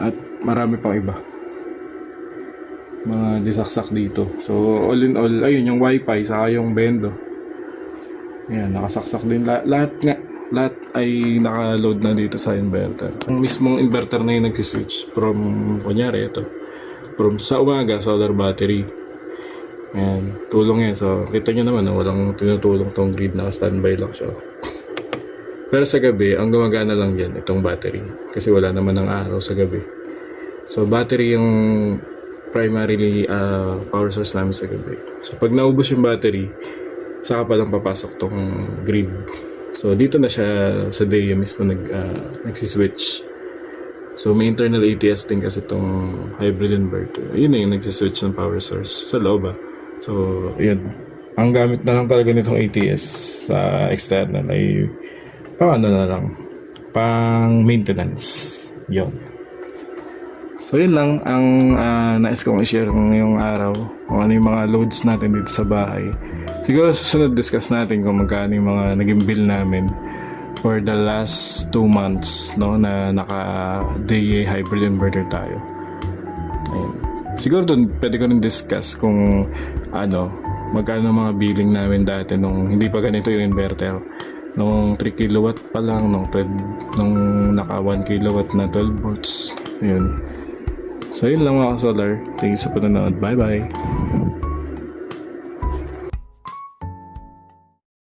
At marami pang iba. Mga disaksak dito. So, all in all, ayun, yung wifi, saka yung bendo. Ayan, nakasaksak din. La- lahat nga, lahat ay naka-load na dito sa inverter. Ang mismong inverter na yung nagsiswitch from, kunyari, ito. From sa umaga, solar battery. Ayan, tulong yan. So, kita nyo naman, walang tinutulong tong grid na standby lang siya. Pero sa gabi, ang gumagana lang yan, itong battery. Kasi wala naman ng araw sa gabi. So, battery yung primarily ah, power source namin sa gabi. So, pag naubos yung battery, saka pa lang papasok tong grid. So, dito na siya sa day mismo nag, ah, nagsiswitch. So, may internal ATS din kasi itong hybrid inverter. Yun na yung nagsiswitch ng power source sa loob ah. So, yun. Ang gamit na lang talaga nitong ATS sa external ay pang ano na lang, pang maintenance. Yun. So yun lang ang ah, nais kong i-share ngayong araw kung ano yung mga loads natin dito sa bahay. Siguro susunod discuss natin kung magkano yung mga naging bill namin for the last two months no na naka DA hybrid inverter tayo. Ayun. Siguro dun pwede ko rin discuss kung ano magkano mga billing namin dati nung hindi pa ganito yung inverter. Nung 3 kilowatt pa lang, nung 12, nung naka 1 kilowatt na 12 volts. Ayun. So yun lang mga solar. Thank you sa panonood. Bye bye.